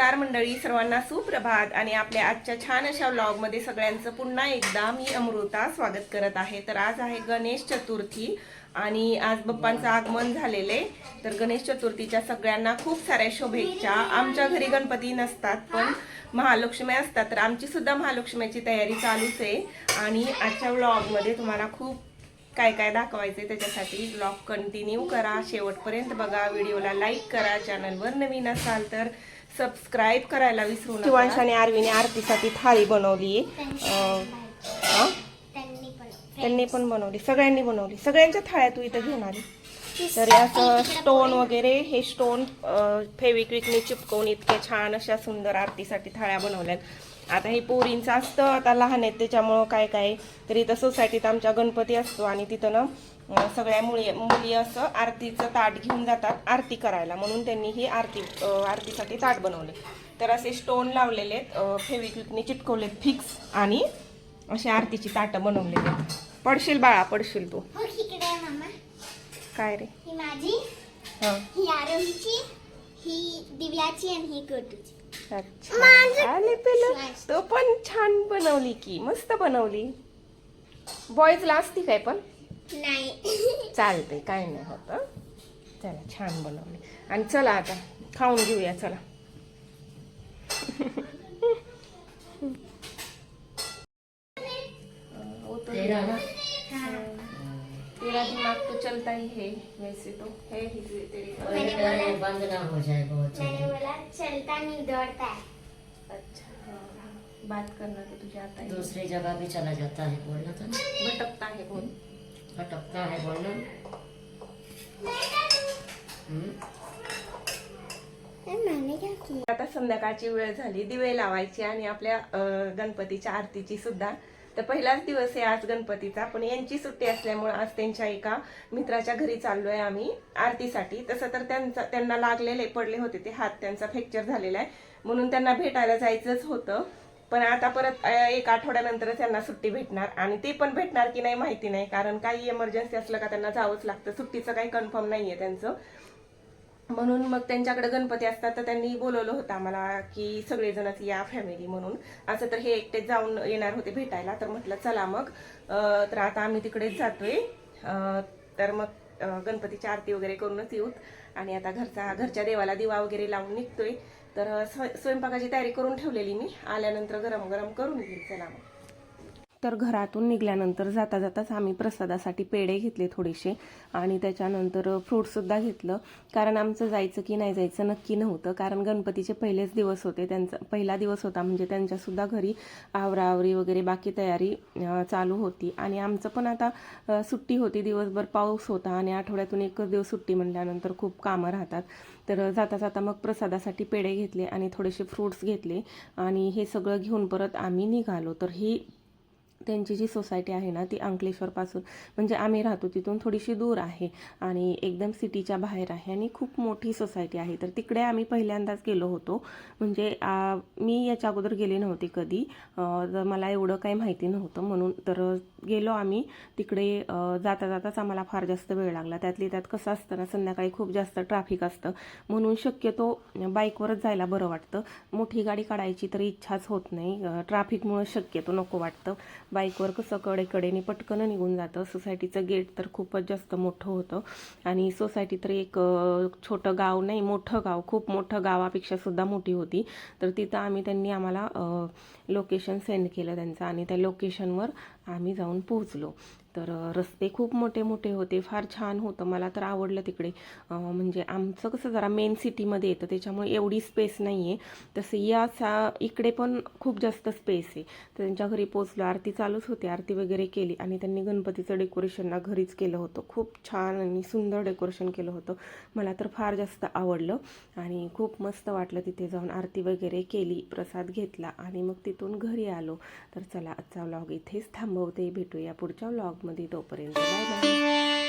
मंडळी सर्वांना सुप्रभात आणि आपल्या आजच्या छान अशा व्लॉगमध्ये सगळ्यांचं पुन्हा एकदा मी अमृता स्वागत करत आहे. तर आज आहे गणेश चतुर्थी आणि आज बाप्पांचं आगमन झालेले तर गणेश चतुर्थीच्या सगळ्यांना खूप साऱ्या शुभेच्छा. आमच्या घरी गणपती नसतात पण महालक्ष्मी असतात तर आमची सुद्धा महालक्ष्मीची तयारी चालूच आहे. आणि आजच्या व्लॉगमध्ये तुम्हाला खूप काय काय दाखवायचे त्याच्यासाठी ब्लॉग कंटिन्यू करा. शेवटपर्यंत बघा. व्हिडिओला लाईक करा. चॅनलवर नवीन असाल तर सबस्क्राईब करायला विसरू नका. शिवांश आणि आरवीने आरतीसाठी थाळी बनवली. त्यांनी पण त्यांनी पण बनवली. सगळ्यांनी बनवली. सगळ्यांच्या थाळ्या तू इथं घेऊन आली. तर असं स्टोन वगैरे हे स्टोन फेविक्विकने चिपकवून इतक्या छान अशा सुंदर आरतीसाठी थाळ्या बनवल्यात आता हे पोरींचं असतं आता लहान आहेत त्याच्यामुळं काय काय तर इथं सोसायटीत आमच्या गणपती असतो आणि तिथं ना सगळ्या मुली मुली असं आरतीचं ताट घेऊन जातात आरती करायला. म्हणून त्यांनी ही आरती आरतीसाठी ताट बनवले. तर असे स्टोन लावलेले आहेत फेविक्विकने चिटकवलेत फिक्स आणि अशी आरतीची ताटं बनवलेली आहेत. पडशील बाळा पडशील तू. हो काय रे? ही माझी हं. ही आरोहीची ही दिव्याची आणि ही तो पण छान बनवली की मस्त बनवली. बॉईजला असती काय पण? नाही. चालते काय नाही होत चला छान बनवली. आणि चला आता खाऊन घेऊया चला. तो तेरा दिमाग तो चलता ही है वैसे तो है ही तेरे बंद ना हो जाए बहुत मैंने बोला चलता नहीं दौड़ता है अच्छा. बात करना तो तुझे आता है दूसरी जगह भी चला जाता है बोलना तो? भटकता है बहुत भटकता हा बोलना आहे बोल आता संध्याकाळची वेळ झाली दिवे लावायची आणि आपल्या गणपतीच्या आरतीची सुद्धा. तर पहिलाच दिवस आहे आज गणपतीचा पण यांची सुट्टी असल्यामुळे आज त्यांच्या एका मित्राच्या घरी चाललोय आम्ही आरतीसाठी. तसं तर त्यांचा त्यांना लागलेले पडले होते ते हात त्यांचा फ्रॅक्चर झालेला आहे. म्हणून त्यांना भेटायला जायचंच होतं. पण आता परत एक आठवड्यानंतर त्यांना सुट्टी भेटणार. आणि ते पण भेटणार की नाही माहिती नाही कारण काही इमर्जन्सी असलं का त्यांना जावंच लागतं. सुट्टीचं काही कन्फर्म नाहीये त्यांचं. म्हणून मग त्यांच्याकडे गणपती असतात तर त्यांनी बोलवलं होतं आम्हाला की सगळेजणच या फॅमिली म्हणून. असं तर हे एकटेच जाऊन येणार होते भेटायला. तर म्हटलं चला मग. तर आता आम्ही तिकडेच जातोय. तर मग गणपतीची आरती वगैरे करूनच येऊत. आणि आता घरचा घरच्या देवाला दिवा वगैरे लावून निघतोय. तर स्वयंपाकाची तयारी करून ठेवलेली मी. आल्यानंतर गरम गरम करून घेईल चला मग. तर घरातून निघाल्यानंतर जाता जाताच आम्ही प्रसादासाठी पेढे घेतले थोडेसे आणि त्याच्यानंतर फ्रूटसुद्धा घेतलं. कारण आमचं जायचं की नाही जायचं नक्की नव्हतं. कारण गणपतीचे पहिलेच दिवस होते. त्यांचा पहिला दिवस होता म्हणजे त्यांच्यासुद्धा घरी आवराआवरी वगैरे बाकी तयारी चालू होती. आणि आमचं पण आता सुट्टी होती. दिवसभर पाऊस होता आणि आठवड्यातून एकच दिवस सुट्टी म्हणल्यानंतर खूप कामं राहतात. तर जाता जाता मग प्रसादासाठी पेढे घेतले आणि थोडेसे फ्रूट्स घेतले. आणि हे सगळं घेऊन परत आम्ही निघालो. तर ही त्यांची जी सोसायटी आहे ना ती अंकलेश्वरपासून. म्हणजे आम्ही राहतो तिथून थोडीशी दूर आहे आणि एकदम सिटीच्या बाहेर आहे आणि खूप मोठी सोसायटी आहे. तर तिकडे आम्ही पहिल्यांदाच गेलो होतो. म्हणजे मी याच्या अगोदर गेले नव्हते कधी. तर मला एवढं काही माहिती नव्हतं. म्हणून तर गेलो आम्ही. तिकडे जाता जाताच आम्हाला फार जास्त वेळ लागला. त्यातली त्यात कसं असतं ना संध्याकाळी खूप जास्त ट्रॅफिक असतं. म्हणून शक्यतो बाईकवरच जायला बरं वाटतं. मोठी गाडी काढायची तर इच्छाच होत नाही. ट्रॅफिकमुळं शक्यतो नको वाटतं. बाईकवर कसं कडेकडेने पटकन निघून जातं. सोसायटीचं गेट तर खूपच जास्त मोठं होतं. आणि सोसायटी तर एक छोटं गाव नाही मोठं गाव खूप मोठं गावापेक्षा सुद्धा मोठी होती. तर तिथं आम्ही त्यांनी आम्हाला लोकेशन सेंड केलं त्यांचं. आणि त्या लोकेशनवर आम्ही जाऊन पोहोचलो. तर रस्ते खूप मोठे मोठे होते. फार छान होतं. मला तर आवडलं तिकडे. म्हणजे आमचं कसं जरा मेन सिटीमध्ये येतं. त्याच्यामुळे एवढी स्पेस नाही आहे तसं या सा इकडे पण खूप जास्त स्पेस आहे. तर त्यांच्या घरी पोचलो आरती चालूच होती. आरती वगैरे केली आणि त्यांनी गणपतीचं डेकोरेशन ना घरीच केलं होतं. खूप छान आणि सुंदर डेकोरेशन केलं होतं. मला तर फार जास्त आवडलं आणि खूप मस्त वाटलं तिथे जाऊन आरती वगैरे केली प्रसाद घेतला आणि मग तिथून घरी आलो. तर चला आजचा व्लॉग इथेच थांबवते. भेटूया पुढच्या व्लॉगमध्ये तोपर्यंत बाय बाय.